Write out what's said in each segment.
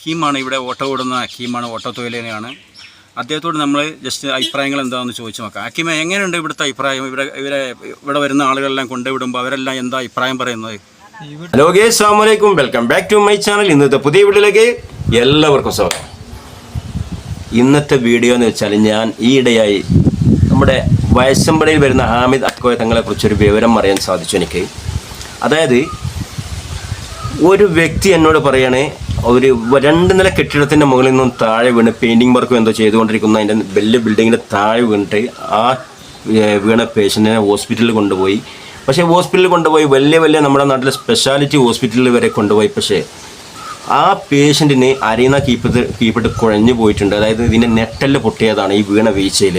ഹക്കീമാണ് ഇവിടെ ഓട്ടോ ഓടുന്ന ഹക്കീമാണ് ഓട്ടോ തൊഴിലേനെയാണ്. അദ്ദേഹത്തോട് നമ്മൾ ജസ്റ്റ് അഭിപ്രായങ്ങൾ എന്താണെന്ന് ചോദിച്ചു നോക്കാം. ഹക്കീമ എങ്ങനെയുണ്ട് ഇവിടുത്തെ അഭിപ്രായം? ഇവിടെ ഇവരെ ഇവിടെ വരുന്ന ആളുകളെല്ലാം കൊണ്ടുവിടുമ്പോൾ അവരെല്ലാം എന്താ അഭിപ്രായം പറയുന്നത്? ഹലോ ഗേ അസ്സാമലൈക്കും welcome back to my channel. ഇന്നത്തെ പുതിയ വീട്ടിലേക്ക് എല്ലാവർക്കും സ്വാഗതം. ഇന്നത്തെ വീഡിയോ എന്ന് വെച്ചാൽ ഞാൻ ഈയിടെയായി നമ്മുടെ വയസ്സമ്പടിയിൽ വരുന്ന ഹാമിദ് അക്കോയ തങ്ങളെ കുറിച്ചൊരു വിവരം അറിയാൻ സാധിച്ചു എനിക്ക്. അതായത് ഒരു വ്യക്തി എന്നോട് പറയണേ ഒരു രണ്ട് നില കെട്ടിടത്തിന്റെ മുകളിൽ നിന്നും താഴെ വീണ് പെയിന്റിങ് വർക്കും എന്തോ ചെയ്തുകൊണ്ടിരിക്കുന്ന. അതിന്റെ വലിയ ബിൽഡിങ്ങിന്റെ താഴെ വീണിട്ട് ആ വീണ പേഷ്യന്റിനെ ഹോസ്പിറ്റലിൽ കൊണ്ടുപോയി. പക്ഷേ ഹോസ്പിറ്റലിൽ കൊണ്ടുപോയി വലിയ വലിയ നമ്മുടെ നാട്ടിലെ സ്പെഷ്യാലിറ്റി ഹോസ്പിറ്റലിൽ വരെ കൊണ്ടുപോയി. പക്ഷേ ആ പേഷ്യന്റിന് അരീന കീപ്പത്ത് കീപ്പിട്ട് കുഴഞ്ഞു പോയിട്ടുണ്ട്. അതായത് ഇതിന്റെ നെറ്റൽ പൊട്ടിയതാണ് ഈ വീണ വീഴ്ചയിൽ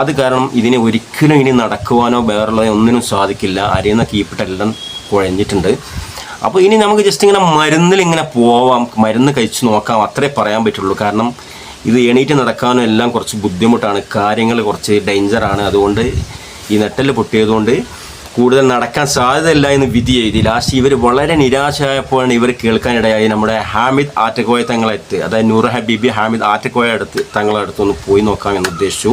അത് കാരണം ഇതിനെ ഒരിക്കലും ഇനി നടക്കുവാനോ വേറെ ഒന്നിനും സാധിക്കില്ല. അരീന കീപ്പിട്ടെല്ലാം കുഴഞ്ഞിട്ടുണ്ട്. അപ്പോൾ ഇനി നമുക്ക് ജസ്റ്റ് ഇങ്ങനെ മരുന്നിൽ ഇങ്ങനെ പോവാം മരുന്ന് കഴിച്ച് നോക്കാം അത്രേ പറയാൻ പറ്റുള്ളൂ. കാരണം ഇത് എണീറ്റ് നടക്കാനും എല്ലാം കുറച്ച് ബുദ്ധിമുട്ടാണ്. കാര്യങ്ങൾ കുറച്ച് ഡേഞ്ചറാണ് അതുകൊണ്ട് ഈ നെറ്റൽ പൊട്ടിയതുകൊണ്ട് കൂടുതൽ നടക്കാൻ സാധ്യതയില്ല എന്ന് വിധി എഴുതി. ലാസ്റ്റ് ഇവർ വളരെ നിരാശയായപ്പോഴാണ് ഇവർ കേൾക്കാനിടയായി നമ്മുടെ ഹാമിദ് ആറ്റക്കോയ തങ്ങളെത്ത് അതായത് നൂർ ഹബീബി ഹാമിദ് ആറ്റക്കോയ അടുത്ത് തങ്ങളെ അടുത്തൊന്ന് പോയി നോക്കാം എന്ന് ഉദ്ദേശിച്ചു.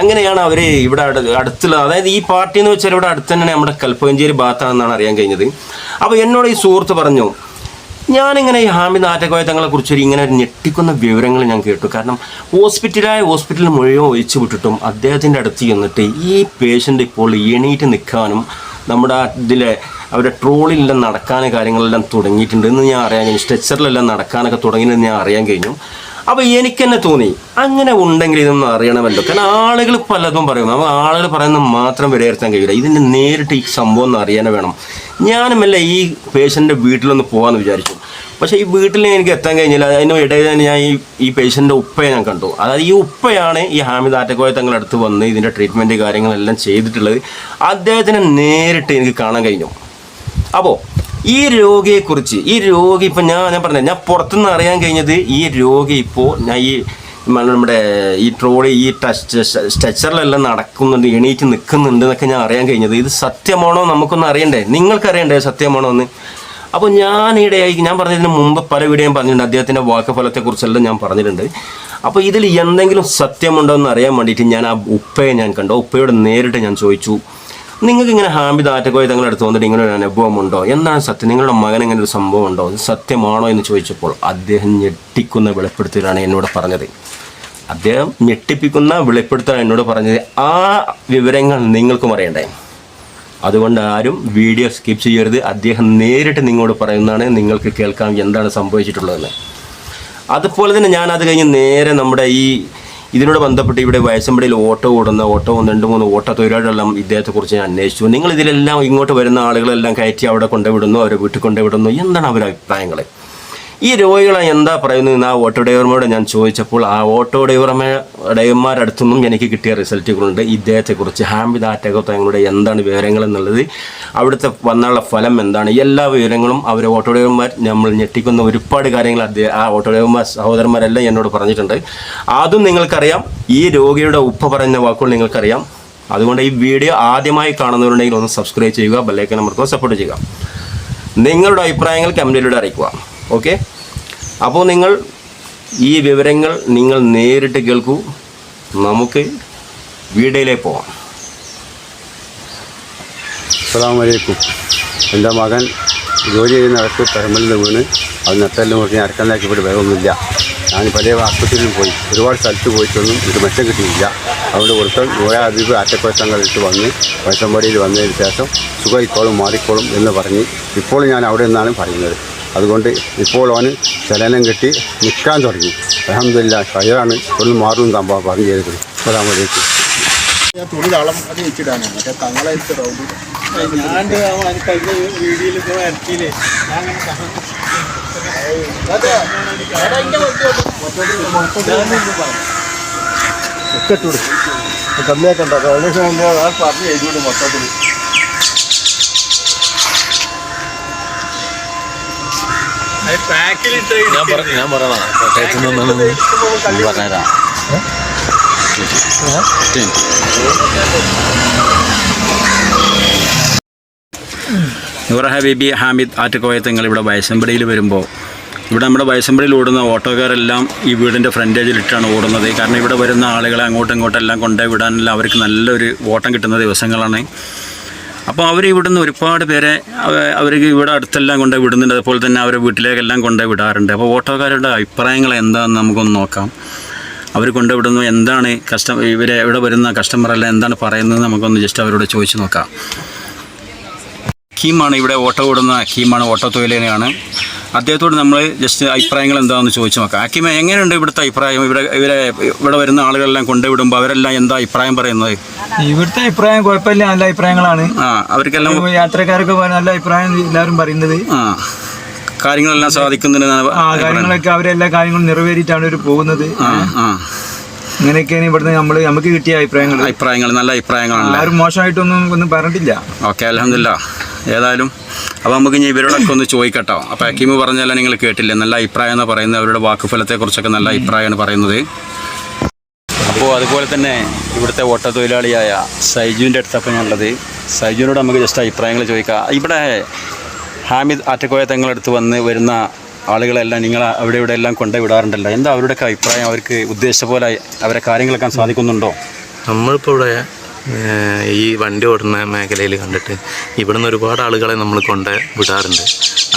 അങ്ങനെയാണ് അവർ ഇവിടെ അടുത്തുള്ള അതായത് ഈ പാർട്ടി എന്ന് വെച്ചാൽ ഇവിടെ അടുത്ത് തന്നെ നമ്മുടെ കൽപ്പകഞ്ചേരി ഭാഗത്താണെന്നാണ് അറിയാൻ കഴിഞ്ഞത്. അപ്പോൾ എന്നോട് ഈ സുഹൃത്ത് പറഞ്ഞു ഞാനിങ്ങനെ ഈ ഹാമി നാറ്റകോയത്തങ്ങളെ തങ്ങളെ കുറിച്ചൊരു ഇങ്ങനെ ഞെട്ടിക്കുന്ന വിവരങ്ങൾ ഞാൻ കേട്ടു. കാരണം ഹോസ്പിറ്റലായ ഹോസ്പിറ്റലിൽ മുഴുവൻ ഒഴിച്ചു വിട്ടിട്ടും അദ്ദേഹത്തിന്റെ അടുത്ത് ചെന്നിട്ട് ഈ പേഷ്യന്റ് ഇപ്പോൾ എണീറ്റ് നിൽക്കാനും നമ്മുടെ ഇതിലെ അവരുടെ ട്രോളിലെല്ലാം നടക്കാനും കാര്യങ്ങളെല്ലാം തുടങ്ങിയിട്ടുണ്ട് എന്ന് ഞാൻ അറിയാൻ കഴിഞ്ഞു. സ്ട്രെച്ചറിലെല്ലാം നടക്കാനൊക്കെ തുടങ്ങിയെന്ന് ഞാൻ അറിയാൻ കഴിഞ്ഞു. അപ്പോൾ എനിക്ക് തന്നെ തോന്നി അങ്ങനെ ഉണ്ടെങ്കിൽ ഇതൊന്നും അറിയണമല്ലോ. കാരണം ആളുകൾ പലതും പറയും അപ്പോൾ ആളുകൾ പറയുന്നത് മാത്രം വിലയിരുത്താൻ കഴിയില്ല. ഇതിന്റെ നേരിട്ട് ഈ സംഭവം ഒന്ന് അറിയാനേ വേണം. ഞാനുമല്ല ഈ പേഷ്യന്റെ വീട്ടിലൊന്ന് പോകാമെന്ന് വിചാരിച്ചു. പക്ഷേ ഈ വീട്ടിൽ എനിക്ക് എത്താൻ കഴിഞ്ഞില്ല. അതിന് ഇടയിൽ തന്നെ ഞാൻ ഈ ഈ പേഷ്യന്റെ ഉപ്പയെ ഞാൻ കണ്ടു. അതായത് ഈ ഉപ്പയാണ് ഈ ഹാമിദ് ആറ്റക്കോയ തങ്ങളുടെ അടുത്ത് വന്ന് ഇതിന്റെ ട്രീറ്റ്മെന്റ് കാര്യങ്ങളെല്ലാം ചെയ്തിട്ടുള്ളത്. അദ്ദേഹത്തിനെ നേരിട്ട് എനിക്ക് കാണാൻ കഴിഞ്ഞു. അപ്പോൾ ഈ രോഗിയെ കുറിച്ച് ഈ രോഗി ഇപ്പം ഞാൻ ഞാൻ പറഞ്ഞത് ഞാൻ പുറത്തുനിന്ന് അറിയാൻ കഴിഞ്ഞത് ഈ രോഗി ഇപ്പോ ഞാൻ ഈ നമ്മുടെ ഈ ട്രോളി ഈ ടച്ച് സ്ട്രെച്ചറിലെല്ലാം നടക്കുന്നുണ്ട് എണീറ്റ് നിൽക്കുന്നുണ്ട് എന്നൊക്കെ ഞാൻ അറിയാൻ കഴിഞ്ഞത്. ഇത് സത്യമാണോ നമുക്കൊന്ന് അറിയണ്ടേ? നിങ്ങൾക്കറിയണ്ടേ സത്യമാണോ എന്ന്? അപ്പോൾ ഞാൻ ഇടയായി ഞാൻ പറഞ്ഞതിന് മുമ്പ് പല വീഡിയോയും പറഞ്ഞിട്ടുണ്ട്. അദ്ദേഹത്തിന്റെ വാക്കുഫലത്തെക്കുറിച്ചെല്ലാം ഞാൻ പറഞ്ഞിട്ടുണ്ട്. അപ്പോൾ ഇതിൽ എന്തെങ്കിലും സത്യമുണ്ടോ എന്ന് അറിയാൻ വേണ്ടിയിട്ട് ഞാൻ ആ ഉപ്പയെ ഞാൻ കണ്ടു. ഉപ്പയോട് നേരിട്ട് ഞാൻ ചോദിച്ചു. നിങ്ങൾക്ക് ഇങ്ങനെ ഹാമിദ് ആറ്റക്കോയ തങ്ങളുടെ അടുത്ത് വന്നിട്ട് ഇങ്ങനെ ഒരു അനുഭവം ഉണ്ടോ എന്താണ് സത്യം? നിങ്ങളുടെ മകൻ ഇങ്ങനെ ഒരു സംഭവം ഉണ്ടോ സത്യമാണോ എന്ന് ചോദിച്ചപ്പോൾ അദ്ദേഹം ഞെട്ടിക്കുന്ന വെളിപ്പെടുത്തലാണ് എന്നോട് പറഞ്ഞത്. അദ്ദേഹം ഞെട്ടിപ്പിക്കുന്ന വെളിപ്പെടുത്തലാണ് എന്നോട് പറഞ്ഞത്. ആ വിവരങ്ങൾ നിങ്ങൾക്കും അറിയണ്ടേ. അതുകൊണ്ട് ആരും വീഡിയോ സ്കിപ്പ് ചെയ്യരുത്. അദ്ദേഹം നേരിട്ട് നിങ്ങളോട് പറയുന്നതാണ് നിങ്ങൾക്ക് കേൾക്കാം എന്താണ് സംഭവിച്ചിട്ടുള്ളതെന്ന്. അതുപോലെ തന്നെ ഞാൻ അത് കഴിഞ്ഞ് നേരെ നമ്മുടെ ഈ ഇതിനോട് ബന്ധപ്പെട്ട് ഇവിടെ വയസ്സമ്പടിയിൽ ഓട്ടോ ഓടുന്ന ഓട്ടോ രണ്ട് മൂന്ന് ഓട്ടോ തൊഴിലാളികളെല്ലാം ഇദ്ദേഹത്തെക്കുറിച്ച് ഞാൻ അന്വേഷിച്ചു. നിങ്ങൾ ഇതിലെല്ലാം ഇങ്ങോട്ട് വരുന്ന ആളുകളെല്ലാം കയറ്റി അവിടെ കൊണ്ടുവിടുന്നു അവരെ വീട്ടിൽ കൊണ്ടുവിടുന്നു. എന്താണ് അവരുടെ അഭിപ്രായങ്ങൾ ഈ രോഗികളെ എന്താ പറയുന്നത് ആ ഓട്ടോ ഡ്രൈവർമാരോട് ഞാൻ ചോദിച്ചപ്പോൾ ആ ഓട്ടോ ഡ്രൈവർമാർ ഡ്രൈവർമാരുടെ അടുത്തുനിന്നും എനിക്ക് കിട്ടിയ റിസൾട്ടുകളുണ്ട് ഇദ്ദേഹത്തെക്കുറിച്ച് ഹാമ്പി ആറ്റകോ ഞങ്ങളുടെ എന്താണ് വിവരങ്ങൾ എന്നുള്ളത് അവിടുത്തെ വന്നുള്ള ഫലം എന്താണ് എല്ലാ വിവരങ്ങളും അവർ ഓട്ടോ ഡ്രൈവർമാർ നമ്മൾ ഞെട്ടിക്കുന്ന ഒരുപാട് കാര്യങ്ങൾ അദ്ദേഹം ആ ഓട്ടോ ഡ്രൈവർമാർ സഹോദരന്മാരെല്ലാം എന്നോട് പറഞ്ഞിട്ടുണ്ട്. അതും നിങ്ങൾക്കറിയാം. ഈ രോഗിയുടെ ഉപ്പ പറയുന്ന വാക്കുകൾ നിങ്ങൾക്കറിയാം. അതുകൊണ്ട് ഈ വീഡിയോ ആദ്യമായി കാണുന്നവരുണ്ടെങ്കിൽ ഒന്ന് സബ്സ്ക്രൈബ് ചെയ്യുക ബെല്ലൈക്കൻ നമ്പർക്കോ സപ്പോർട്ട് ചെയ്യുക. നിങ്ങളുടെ അഭിപ്രായങ്ങൾ കമന്റിലൂടെ അറിയിക്കുക. ഓക്കെ? അപ്പോൾ നിങ്ങൾ ഈ വിവരങ്ങൾ നിങ്ങൾ നേരിട്ട് കേൾക്കൂ. നമുക്ക് വീഡിയോയിലേക്ക് പോവാം. അസ്സലാമലൈക്കും എന്റെ മകൻ ജോലി ചെയ്യുന്ന ഇടയ്ക്ക് നിന്ന് വീണ്. അത് നെട്ടെല്ലാം മുറിഞ്ഞ് ഇവിടെ വേഗമൊന്നുമില്ല ഞാൻ പല ആശുപത്രിയിലും പോയി. ഒരുപാട് സ്ഥലത്ത് പോയിട്ടൊന്നും ഇത് മെച്ചം കിട്ടിയില്ല. അതുകൊണ്ട് കൊടുത്ത നൂറ അബീബ് ആറ്റക്കുഴത്തങ്ങളിട്ട് വന്ന് വയസ്സമ്പടിയിൽ വന്നതിന് ശേഷം സുഖമായിക്കോളും മാറിക്കോളും എന്ന് പറഞ്ഞ് ഇപ്പോൾ ഞാൻ അവിടെ നിന്നാണ് പറയുന്നത്. അതുകൊണ്ട് ഇപ്പോൾ അവന് ചലനം കെട്ടി നിൽക്കാൻ തുടങ്ങി. അലഹമില്ല കയറാണ് ഒന്ന് മാറും തമ്പാ പറഞ്ഞു ചെയ്തത് അസ്സലാമലൈക്കും ഞാൻ തുണി തളം അത് വെച്ചിടാനാണ്. മറ്റേ തങ്ങളായിട്ട് റൗണ്ട്. ഞാൻ കഴിഞ്ഞ വീഡിയോയിൽ വരച്ചില്ലേ കമ്മിയാക്കണ്ട. ഏകദേശം പറഞ്ഞ് എഴുതിയോട് മൊത്തത്തിൽ ഞാൻ പറ- ഞാൻ പറയണ കോട്ടയത്ത് നിന്നാണ് പറഞ്ഞുതരാം നൂറ ഹബീബി ഹാമിദ് ആറ്റക്കോയ തങ്ങൾ ഇവിടെ വയസ്സമ്പടിയിൽ വരുമ്പോൾ ഇവിടെ നമ്മുടെ വയസ്സമ്പടിയിൽ ഓടുന്ന ഓട്ടോക്കാരെല്ലാം ഈ വീടിന്റെ ഫ്രണ്ടേജിലിട്ടാണ് ഓടുന്നത്. കാരണം ഇവിടെ വരുന്ന ആളുകളെ അങ്ങോട്ടും ഇങ്ങോട്ടും എല്ലാം കൊണ്ടുപോയി വിടാനെല്ലാം അവർക്ക് നല്ലൊരു ഓട്ടം കിട്ടുന്ന ദിവസങ്ങളാണ്. അപ്പോൾ അവർ ഇവിടുന്ന് ഒരുപാട് പേരെ അവ- അവർക്ക് ഇവിടെ അടുത്തെല്ലാം കൊണ്ട് വിടുന്നുണ്ട്. അതുപോലെ തന്നെ അവരെ വീട്ടിലേക്കെല്ലാം കൊണ്ട് വിടാറുണ്ട്. അപ്പോൾ ഓട്ടോക്കാരുടെ അഭിപ്രായങ്ങൾ എന്താണെന്ന് നമുക്കൊന്ന് നോക്കാം. അവർ കൊണ്ടുവിടുന്നു എന്താണ് കസ്റ്റമർ ഇവരെ ഇവിടെ വരുന്ന കസ്റ്റമറെല്ലാം എന്താണ് പറയുന്നത് നമുക്കൊന്ന് ജസ്റ്റ് അവരോട് ചോദിച്ചു നോക്കാം. ഹക്കീമാണ് ഇവിടെ ഓട്ടോ ഓടുന്ന ഹക്കീമാണ് ഓട്ടോ തൊഴിലേനെയാണ്. അദ്ദേഹത്തോട് നമ്മൾ ജസ്റ്റ് അഭിപ്രായങ്ങൾ എന്താണെന്ന് ചോദിച്ചു നോക്കാം. ഹക്കീമ എങ്ങനെയുണ്ട് ഇവിടുത്തെ അഭിപ്രായം? ഇവിടെ ഇവരെ ഇവിടെ വരുന്ന ആളുകളെല്ലാം കൊണ്ടുവിടുമ്പോൾ അവരെല്ലാം എന്താ അഭിപ്രായം പറയുന്നത്? ഇവിടുത്തെ അഭിപ്രായം കുഴപ്പമില്ല നല്ല അഭിപ്രായങ്ങളാണ്. ആ അവർക്കെല്ലാം യാത്രക്കാരൊക്കെ നല്ല അഭിപ്രായം എല്ലാവരും പറയുന്നത്. ആ കാര്യങ്ങളെല്ലാം സാധിക്കുന്നതിന് ആ കാര്യങ്ങളൊക്കെ അവരെല്ലാ കാര്യങ്ങളും നിറവേറിയിട്ടാണ് ഇവർ പോകുന്നത്. ആ ആ. ഇങ്ങനെയൊക്കെയാണ് ഇവിടുന്ന് നമ്മൾ നമുക്ക് കിട്ടിയ അഭിപ്രായങ്ങൾ അഭിപ്രായങ്ങൾ നല്ല അഭിപ്രായങ്ങളാണ് ആരും മോശമായിട്ടൊന്നും ഒന്നും പറഞ്ഞിട്ടില്ല. ഓക്കെ അലഹമില്ല ഏതായാലും അപ്പോൾ നമുക്ക് ഇനി ഇവരോടൊക്കെ ഒന്ന് ചോദിക്കട്ടോ. അപ്പോൾ ഹക്കീമ് പറഞ്ഞാലും നിങ്ങൾ കേട്ടില്ല? നല്ല അഭിപ്രായം എന്ന് പറയുന്നത്. അവരുടെ വാക്കുഫലത്തെക്കുറിച്ചൊക്കെ നല്ല അഭിപ്രായമാണ് പറയുന്നത്. അപ്പോൾ അതുപോലെ തന്നെ ഇവിടുത്തെ ഓട്ടത്തൊഴിലാളിയായ സൈജുവിന്റെ അടുത്തപ്പോൾ ഞാനുള്ളത്. സൈജുവിനോട് നമുക്ക് ജസ്റ്റ് അഭിപ്രായങ്ങൾ ചോദിക്കാം. ഇവിടെ ഹാമിദ് ആറ്റക്കോയ തങ്ങളടുത്ത് വന്ന് വരുന്ന ആളുകളെല്ലാം നിങ്ങൾ അവിടെ ഇവിടെ എല്ലാം കൊണ്ടു വിടാറുണ്ടല്ലോ. എന്താ അവരുടെയൊക്കെ അഭിപ്രായം? അവർക്ക് ഉദ്ദേശിച്ച പോലെ അവരെ കാര്യങ്ങളൊക്കെ സാധിക്കുന്നുണ്ടോ? നമ്മളിപ്പോൾ ഇവിടെ ഈ വണ്ടി ഓടുന്ന മേഖലയിൽ കണ്ടിട്ട് ഇവിടുന്ന് ഒരുപാട് ആളുകളെ നമ്മൾ കൊണ്ട് വിടാറുണ്ട്.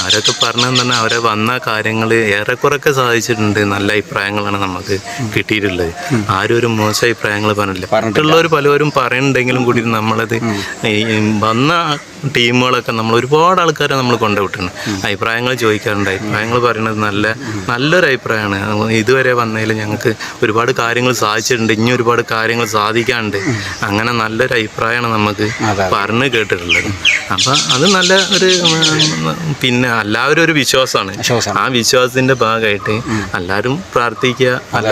അവരൊക്കെ പറഞ്ഞു തന്നെ അവരെ വന്ന കാര്യങ്ങൾ ഏറെക്കുറൊക്കെ സാധിച്ചിട്ടുണ്ട്. നല്ല അഭിപ്രായങ്ങളാണ് നമുക്ക് കിട്ടിയിട്ടുള്ളത്. ആരും ഒരു മോശം അഭിപ്രായങ്ങൾ പറഞ്ഞില്ല മറ്റുള്ളവർ പലവരും പറയുന്നുണ്ടെങ്കിലും കൂടി നമ്മളത് വന്ന ടീമുകളൊക്കെ നമ്മൾ ഒരുപാട് ആൾക്കാരെ നമ്മൾ കൊണ്ടുവിട്ടുണ്ട് അഭിപ്രായങ്ങൾ ചോദിക്കാറുണ്ട്. അഭിപ്രായങ്ങൾ പറയുന്നത് നല്ല നല്ലൊരു അഭിപ്രായമാണ്. ഇതുവരെ വന്നതിൽ ഞങ്ങൾക്ക് ഒരുപാട് കാര്യങ്ങൾ സാധിച്ചിട്ടുണ്ട്. ഇനി ഒരുപാട് കാര്യങ്ങൾ സാധിക്കാനുണ്ട് അങ്ങനെ നല്ലൊരു അഭിപ്രായമാണ് നമുക്ക് പറഞ്ഞു കേട്ടിട്ടുള്ളത്. അപ്പം അത് നല്ല ഒരു പിന്നെ എല്ലാവരും ഒരു വിശ്വാസമാണ്. ആ വിശ്വാസത്തിന്റെ ഭാഗമായിട്ട് എല്ലാവരും പ്രാർത്ഥിക്കുക. അല്ല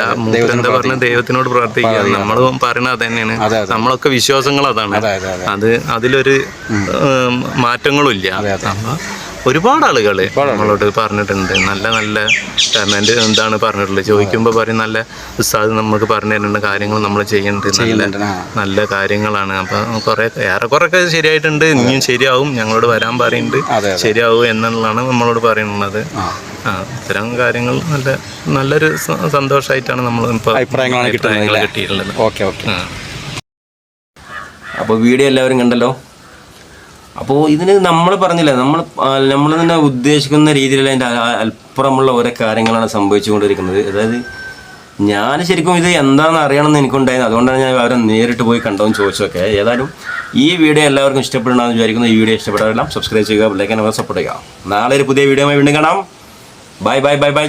എന്താ പറഞ്ഞ ദൈവത്തിനോട് പ്രാർത്ഥിക്കുക. നമ്മൾ പറയണത് അത് തന്നെയാണ് നമ്മളൊക്കെ വിശ്വാസങ്ങൾ അതാണ്. അത് അതിലൊരു മാറ്റങ്ങളും ഇല്ല ഒരുപാട് ആളുകൾ നമ്മളോട് പറഞ്ഞിട്ടുണ്ട്. നല്ല നല്ല കമന്റ് എന്താണ് പറഞ്ഞിട്ടുള്ളത്? ചോദിക്കുമ്പോൾ പറയും നല്ല ഉസ്താദ് നമുക്ക് പറഞ്ഞു തരുന്നുണ്ട് കാര്യങ്ങൾ നമ്മൾ ചെയ്യുന്നുണ്ട്. നല്ല നല്ല കാര്യങ്ങളാണ്. അപ്പൊ കുറെ ഏറെക്കുറെ ഒക്കെ ശരിയായിട്ടുണ്ട്. ഇനിയും ശരിയാവും. ഞങ്ങളോട് വരാൻ പറയുന്നുണ്ട്. ശരിയാവും എന്നുള്ളതാണ് നമ്മളോട് പറയുന്നത്. ആ. ഇത്തരം കാര്യങ്ങൾ നല്ല നല്ലൊരു സന്തോഷമായിട്ടാണ് നമ്മൾ ഇപ്പോൾ അഭിപ്രായങ്ങളാണ്? കിട്ടിയിട്ടുള്ളത്. Okay okay. അപ്പോൾ വീഡിയോ എല്ലാവരും കണ്ടല്ലോ? അപ്പോൾ ഇതിന് നമ്മൾ പറഞ്ഞില്ല നമ്മൾ നമ്മൾ തന്നെ ഉദ്ദേശിക്കുന്ന രീതിയിൽ അതിന്റെ അല്പുറമുള്ള ഓരോ കാര്യങ്ങളാണ് സംഭവിച്ചുകൊണ്ടിരിക്കുന്നത്. അതായത് ഞാൻ ശരിക്കും ഇത് എന്താണെന്ന് അറിയണമെന്ന് എനിക്കുണ്ടായിരുന്നു. അതുകൊണ്ടാണ് ഞാൻ അവരെ നേരിട്ട് പോയി കണ്ടോന്ന് ചോദിച്ചൊക്കെ ഏതായാലും ഈ വീഡിയോ എല്ലാവർക്കും ഇഷ്ടപ്പെടണമെന്ന് വിചാരിക്കുന്നു. ഈ വീഡിയോ ഇഷ്ടപ്പെടാതെല്ലാം സബ്സ്ക്രൈബ് ചെയ്യുക ലൈക്ക് സപ്പോർട്ട് ചെയ്യുക. നാളെ ഒരു പുതിയ വീഡിയോ വീണ്ടും കാണാം. Bye bye bye bye